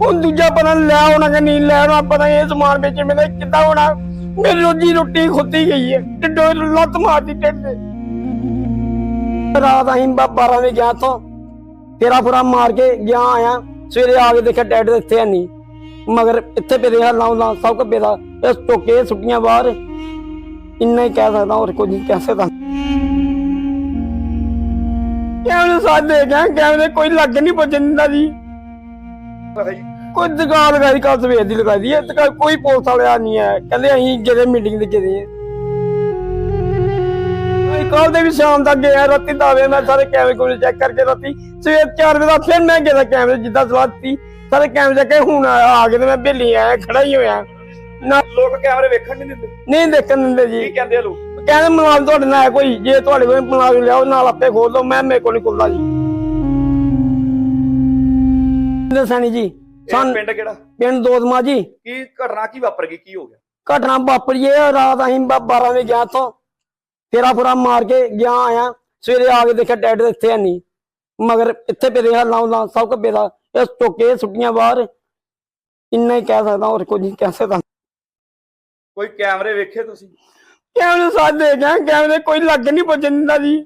ਹੁਣ ਦੂਜਾ ਪਤਾ ਨੀ ਲੈ ਆਉਣਾ ਕਿ ਨਹੀਂ ਲੈ ਆਉਣਾ, ਪਤਾ ਨੀ ਇਹ ਸਮਾਨ ਵਿੱਚ ਮੇਰੇ ਕਿੱਦਾਂ ਹੋਣਾ। ਮੇਰੀ ਰੋਜੀ ਰੋਟੀ ਖੁੱਤੀ ਗਈ ਹੈ ਟਿੱਡੋ ਲੱਤ ਮਾਰਦੀ ਢਿੱਡ। ਤੇ ਰਾਤ ਅਸੀਂ 12 ਵਜੇ ਗਿਆ ਤੋਂ ਤੇਰਾ ਫੁਰਾ ਮਾਰ ਕੇ ਗਿਆ ਆਇਆ, ਸਵੇਰੇ ਆ ਕੇ ਦੇਖਿਆ ਡੈਡ ਇੱਥੇ ਹੈ ਨਹੀਂ। ਮਗਰ ਇੱਥੇ ਪੇ ਰਿਹਾ ਲਾਉਂਦਾ ਸਭ ਕੁ ਪੇਦਾ ਇਸ ਟੋਕੇ ਸੁੱਟੀਆਂ ਬਾਹਰ ਇੰਨਾ ਹੀ ਕਹਿ ਸਕਦਾ, ਹੋਰ ਕੁਝ ਨਹੀਂ ਕਹਿ ਸਕਦਾ। ਕਿਵੇਂ ਸਾਥ ਦੇ ਗਿਆ ਕਿਵੇਂ ਕੋਈ ਲੱਗ ਨਹੀਂ ਪੁੱਜਣ ਦਿੰਦਾ ਜੀ। ਕੋਈ ਦੁਕਾਨ ਲਗਾਈ ਕੱਲ ਸਵੇਰ ਦੀ ਲਗਾਈ ਦੀ ਦੁਕਾਨ ਕੋਈ ਪੁਲਿਸ ਵਾਲਿਆ ਨਹੀਂ ਹੈ। ਕਹਿੰਦੇ ਅਸੀਂ ਜਿਹੜੇ ਮੀਟਿੰਗ ਤੇ ਗਏ ਹਾਂ। ਕੱਲ ਦੇ ਵੀ ਸ਼ਾਮ ਤੱਕ ਗਿਆ ਰਾਤੀ ਦਾਵੇ ਮੈਂ ਸਾਰੇ ਕੈਮਰੇ ਕੋਲ ਚੈੱਕ ਕਰਕੇ ਰਾਤੀ ਸਵੇਰ 4 ਵਜੇ ਦਾ ਫਿਰ ਮੈਂ ਗਿਆ ਕੈਮਰੇ ਜਿੱਦਾਂ ਸਲਾਹ ਦਿੱਤੀ। ਸਾਰੇ ਕੈਮਰੇ ਚੱਕੇ ਹੁਣ ਆ ਕੇ ਤੇ ਮੈਂ ਬੇਲੀ ਆਇਆ ਖੜਾ ਹੀ ਹੋਇਆ। ਨਾ ਲੋਕ ਕੈਮਰੇ ਵੇਖਣ ਨਹੀਂ ਦਿੰਦੇ? ਨਹੀਂ ਦੇਖਣ ਦਿੰਦੇ ਜੀ। ਕੀ ਕਹਿੰਦੇ ਲੋਕ? ਕਹਿੰਦੇ ਮੁਲਾਜ਼ਮ ਤੁਹਾਡੇ ਨਾਲ ਹੈ ਕੋਈ ਜੇ ਤੁਹਾਡੇ ਕੋਲ ਮੁਲਾਜ਼ਮ ਲਿਆਓ ਨਾਲ ਆਪੇ ਖੋਲ ਲਓ ਮੈਂ ਮੇਰੇ ਕੋਲ ਨਹੀਂ ਖੁੱਲਦਾ ਜੀ। ਦੱਸਣੀ ਜੀ? ਇਹ ਸਾਨੂੰ ਪਿੰਡ ਕਿਹੜਾ? ਪਿੰਡ ਦੋਦਮਾ ਜੀ। ਕੀ ਘਟਨਾ ਕੀ ਵਾਪਰ ਗਈ? ਕੀ ਹੋ ਗਿਆ? ਘਟਨਾ ਵਾਪਰੀ ਇਹ ਰਾਤ ਅਸੀਂ 12 ਵਜੇ ਗਿਆ ਤੋਂ ਤੇਰਾ ਫੁਰਾ ਮਾਰ ਕੇ ਗਿਆ ਆਇਆ। ਸਵੇਰੇ ਆ ਕੇ ਦੇਖਿਆ ਡੈਡ ਇੱਥੇ ਨਹੀਂ ਮਗਰ ਇੱਥੇ ਪੇ ਰਿਹਾ ਲਾਉਂਦਾ ਸਭ ਕੁ ਪੇਦਾ ਇਸ ਟੋਕੇ ਸੁੱਟੀਆਂ ਬਾਹਰ। ਇੰਨਾ ਹੀ ਕਹਿ ਸਕਦਾ ਹੋਰ ਕੁਝ ਨਹੀਂ ਕਹਿ ਸਕਦਾ। ਕੋਈ ਕੈਮਰੇ ਵੇਖੇ ਤੁਸੀਂ? ਕਿਵੇਂ ਸਾਥ ਦੇ ਗਿਆ ਕਿਵੇਂ ਕੋਈ ਲੱਗ ਨਹੀਂ ਪੁੱਜਣ ਦਿੰਦਾ ਜੀ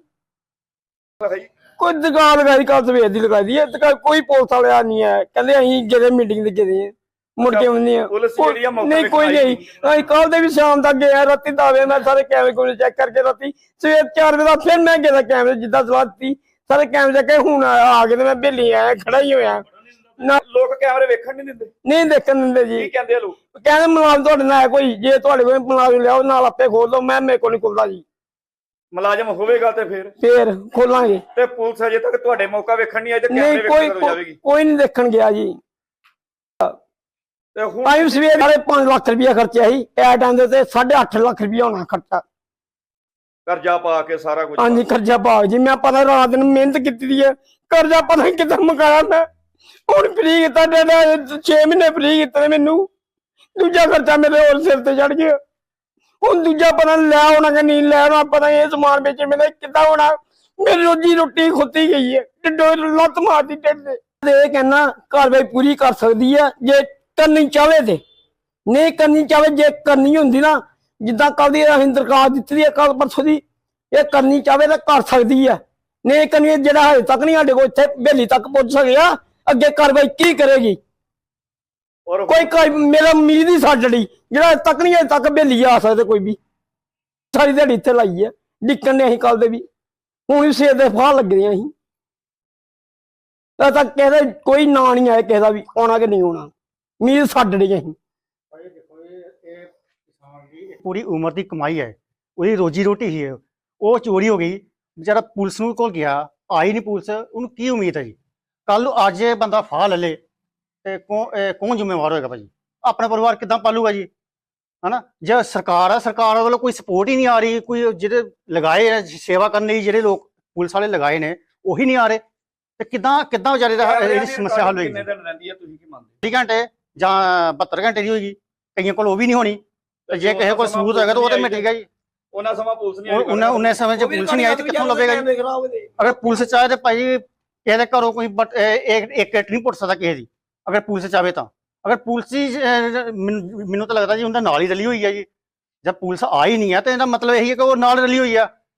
ਕੋਈ ਦੁਕਾਨ ਲਗਾਈ ਕੱਲ ਸਵੇਰ ਦੀ ਲਗਾਈ ਦੀ ਦੁਕਾਨ ਕੋਈ ਪੁਲਿਸ ਵਾਲਿਆ ਨਹੀਂ ਹੈ। ਕਹਿੰਦੇ ਅਸੀਂ ਜਿਹੜੇ ਮੀਟਿੰਗ ਤੇ ਗਏ ਮੁੜ ਕੇ ਆਉਂਦੇ ਆ ਪੁਲਿਸ ਜਿਹੜੀ ਆ ਮੌਕਾ ਨਹੀਂ ਕੋਈ ਨਹੀਂ। ਅਸੀਂ ਕੱਲ ਦੇ ਵੀ ਸ਼ਾਮ ਤੱਕ ਗਏ ਆ ਰਾਤੀ ਦਾਵੇ ਮੈਂ ਸਾਰੇ ਕੈਮਰੇ ਕੋਲ ਚੈੱਕ ਕਰਕੇ ਰਾਤੀ ਸਵੇਰ 4 ਵਜੇ ਦਾ ਫਿਰ ਮੈਂ ਗਿਆ ਕੈਮਰੇ ਜਿੱਦਾਂ ਸਲਾਹ ਦਿੱਤੀ। ਸਾਰੇ ਕੈਮਰੇ ਚੱਕੇ ਹੁਣ ਆ ਕੇ ਤੇ ਮੈਂ ਬੇਲੀ ਆਇਆ ਖੜਾ ਹੀ ਹੋਇਆ। ਨਾ ਲੋਕ ਕੈਮਰੇ ਵੇਖਣ ਨਹੀਂ ਦਿੰਦੇ? ਨਹੀਂ ਦੇਖਣ ਦਿੰਦੇ ਕੀ ਜੀ ਕਹਿੰਦੇ ਆ ਲੋਕ? ਕਹਿੰਦੇ ਮੁਲਾਜ਼ਮ ਤੁਹਾਡੇ ਨਾਲ ਕੋਈ ਜੇ ਤੁਹਾਡੇ ਕੋਲ ਮੁਲਾਜ਼ਮ ਲਿਆਓ ਨਾਲ ਆਪੇ ਖੋਲ ਲਓ ਮੈਂ ਮੇਰੇ ਕੋਲ ਨਹੀਂ ਖੁੱਲਦਾ ਜੀ। ਮੁਲਾਜ਼ਮ ਹੋਵੇਗਾ ਤੇ ਫਿਰ? ਫੇਰ ਖੋਲਾਂਗੇ। ਤੇ ਪੁਲਿਸ ਅਜੇ ਤੱਕ ਤੁਹਾਡੇ ਮੌਕਾ ਵੇਖਣ ਨਹੀਂ ਆਈ ਤੇ ਨਹੀਂ ਕੈਮਰੇ ਕੋਈ ਵੇਖਣ ਕਦੋਂ ਜਾਵੇਗੀ? ਕੋਈ ਨਹੀਂ ਦੇਖਣ ਗਿਆ ਜੀ। ਤੇ ਹੁਣ ਟਾਈਮ ਸਵੇਰ ਵਾਲੇ 5 ਲੱਖ ਰੁਪਇਆ ਖਰਚਿਆ ਸੀ ਟਾਈਮ ਦੇ ਤੇ 8.5 ਲੱਖ ਰੁਪਇਆ ਹੋਣਾ ਖਰਚਾ। ਕਰਜ਼ਾ ਪਾ ਕੇ ਸਾਰਾ ਕੁਝ ਹਾਂਜੀ ਕਰਜ਼ਾ ਭਾਗ ਜੀ ਮੈਂ ਪਤਾ ਰਾਤ ਦਿਨ ਮਿਹਨਤ ਕੀਤੀ ਦੀ ਹੈ ਕਰਜ਼ਾ ਪਤਾ ਨਹੀਂ ਕਿੱਦਾਂ ਮੁਕਾਇਆ ਮੈਂ। ਹੁਣ ਫ੍ਰੀ ਕੀਤਾ ਡੇਡਾ 6 ਮਹੀਨੇ ਫ੍ਰੀ ਕੀਤੇ ਨੇ ਮੈਨੂੰ। ਦੂਜਾ ਖਰਚਾ ਮੇਰੇ ਹੋਰ ਸਿਰ ਤੇ ਚੜ ਗਿਆ। ਹੁਣ ਦੂਜਾ ਪਤਾ ਲੈ ਆਉਣਾ ਕਿ ਨਹੀਂ ਲੈ ਆਉਣਾ, ਪਤਾ ਇਹ ਸਮਾਨ ਵਿੱਚ ਮੇਰੇ ਕਿੱਦਾਂ ਹੋਣਾ। ਮੇਰੀ ਰੋਜੀ ਰੋਟੀ ਖੁੱਤੀ ਗਈ ਹੈ ਟਿੱਡੋ ਲੱਤ ਮਾਰਦੀ ਢਿੱਡ ਤੇ। ਇਹ ਕਹਿਣਾ ਕਾਰਵਾਈ ਪੂਰੀ ਕਰ ਸਕਦੀ ਹੈ, ਜੇ ਕਰਨੀ ਚਾਹਵੇ ਤੇ। ਨਹੀਂ ਕਰਨੀ ਚਾਹਵੇ, ਜੇ ਕਰਨੀ ਹੁੰਦੀ ਨਾ, ਜਿੱਦਾਂ ਕੱਲ ਦੀ ਅਸੀਂ ਦਰਖਾਸਤ ਦਿੱਤੀ ਹੈ ਕੱਲ ਪਰਸੋਂ ਦੀ, ਇਹ ਕਰਨੀ ਚਾਹਵੇ ਤਾਂ ਕਰ ਸਕਦੀ ਹੈ। ਨਹੀਂ ਕਰਨੀ ਜਿਹੜਾ ਹਜੇ ਤੱਕ ਨਹੀਂ ਸਾਡੇ ਕੋਲ ਇੱਥੇ ਬੇਲੀ ਤੱਕ ਪਹੁੰਚ ਸਕਿਆ, ਅੱਗੇ ਕਾਰਵਾਈ ਕੀ ਕਰੇਗੀ? ਔਰ ਕੋਈ ਕੋਈ ਮੇਰਾ ਉਮੀਦ ਹੀ ਛੱਡ ਲਈ। ਜਿਹੜਾ ਤੱਕ ਨਹੀਂ ਹਜੇ ਤੱਕ ਬੇਲੀ ਆ ਸਕਦੇ ਕੋਈ ਵੀ। ਸਾਰੀ ਦਿਹਾੜੀ ਇੱਥੇ ਲਾਈ ਹੈ ਡਿੱਕਣ ਨੇ ਅਸੀਂ ਕੱਲ ਦੇ ਵੀ। ਹੁਣ ਵੀ ਸੇਰ ਦੇ ਫਾਹ ਲੱਗਦੇ ਅਸੀਂ। ਤਾਂ ਤੱਕ ਕਿਸੇ ਦਾ ਕੋਈ ਨਾਂ ਨਹੀਂ ਆਇਆ ਕਿਸੇ ਦਾ ਵੀ ਆਉਣਾ ਕਿ ਨਹੀਂ ਆਉਣਾ। ਉਮੀਦ ਛੱਡ ਲਈ ਅਸੀਂ। ਭਾਈ ਦੇਖੋ ਇਹ ਇਹ ਕਿਸਾਨ ਦੀ ਇੱਕ ਪੂਰੀ ਉਮਰ ਦੀ ਕਮਾਈ ਹੈ। ਉਹਦੀ ਰੋਜੀ ਰੋਟੀ ਹੀ ਹੈ। ਉਹ ਚੋਰੀ ਹੋ ਗਈ। ਵਿਚਾਰਾ ਪੁਲਿਸ ਨੂੰ ਕੋਲ ਗਿਆ। ਆਈ ਨਹੀਂ ਪੁਲਿਸ। ਉਹਨੂੰ ਕੀ ਉਮੀਦ ਹੈ ਜੀ? ਕੱਲ ਨੂੰ ਅੱਜ ਇਹ ਬੰਦਾ ਫਾਹ ਲੈ ਲੇ। ਤੇ ਕੌਣ ਜ਼ਿੰਮੇਵਾਰ ਹੋਏਗਾ ਭਾਜੀ? ਆਪਣਾ ਪਰਿਵਾਰ ਕਿੱਦਾਂ ਪਾਲੂਗਾ ਜੀ? ਹਨਾ? ਜੇ ਸਰਕਾਰ ਆ ਸਰਕਾਰ ਵੱਲੋਂ ਕੋਈ ਸਪੋਰਟ ਹੀ ਨਹੀਂ ਆ ਰਹੀ ਕੋਈ ਜਿਹੜੇ ਲਗਾਏ ਆ ਸੇਵਾ ਕਰਨ ਲਈ ਜਿਹੜੇ ਲੋਕ ਪੁਲਿਸ ਵਾਲੇ ਲਗਾਏ ਨੇ ਉਹੀ ਨਹੀਂ ਆ ਰਹੇ। ਤੇ ਕਿੱਦਾਂ ਕਿੱਦਾਂ ਵਿਚਾਰੇ ਦਾ ਇਹਦੀ ਸਮੱਸਿਆ ਹੱਲ ਹੋਏਗੀ? ਕਿੰਨੇ ਦਿਨ ਰਹਿੰਦੀ ਹੈ ਤੁਸੀਂ ਕੀ ਮੰਨਦੇ 20 ਘੰਟੇ ਜਾਂ 72 ਘੰਟੇ ਦੀ ਹੋਏਗੀ। ਕਈਆਂ ਕੋਲ ਉਹ ਵੀ ਨਹੀਂ ਹੋਣੀ। ਤੇ ਜੇ ਕਿਸੇ ਕੋਲ ਸਬੂਤ ਹੈਗਾ ਤਾਂ ਉਹ ਤੇ ਮਿਟ ਗਿਆ ਜੀ। ਉਹਨਾਂ ਸਮਾਂ ਪੁਲਿਸ ਨਹੀਂ ਆਈ। ਉਹਨਾਂ ਉਹਨੇ ਸਮੇਂ 'ਚ ਪੁਲਿਸ ਨਹੀਂ ਆਈ ਤੇ ਕਿੱਥੋਂ ਲੱਭੇਗਾ ਜੀ? ਅਗਰ ਪੁਲਿਸ ਚਾਹੇ ਤੇ ਭਾਈ ਇਹਦੇ ਘਰੋਂ ਕੋਈ ਇੱਕ ਇੱਕ ਨਹੀਂ ਪੁੱਟ ਸਕਦਾ ਕਿਸੇ ਦੀ। ਅਗਰ ਪੁਲਿਸ ਚਾਹੇ ਤਾਂ। ਅਗਰ ਪੁਲਿਸ ਹੀ ਅਹ, ਮੈਨੂੰ ਮੈਨੂੰ ਤਾਂ ਲੱਗਦਾ ਜੀ ਉਹਦਾ ਨਾਲ ਹੀ ਰਲੀ ਹੋਈ ਹੈ ਜੀ। ਜਦ ਪੁਲਿਸ ਆ ਹੀ ਨਹੀਂ ਹੈ ਤੇ ਇਹਦਾ ਮਤਲਬ ਇਹੀ ਹੈ ਕਿ ਉਹ ਨਾਲ ਰਲੀ ਹੋਈ ਆ।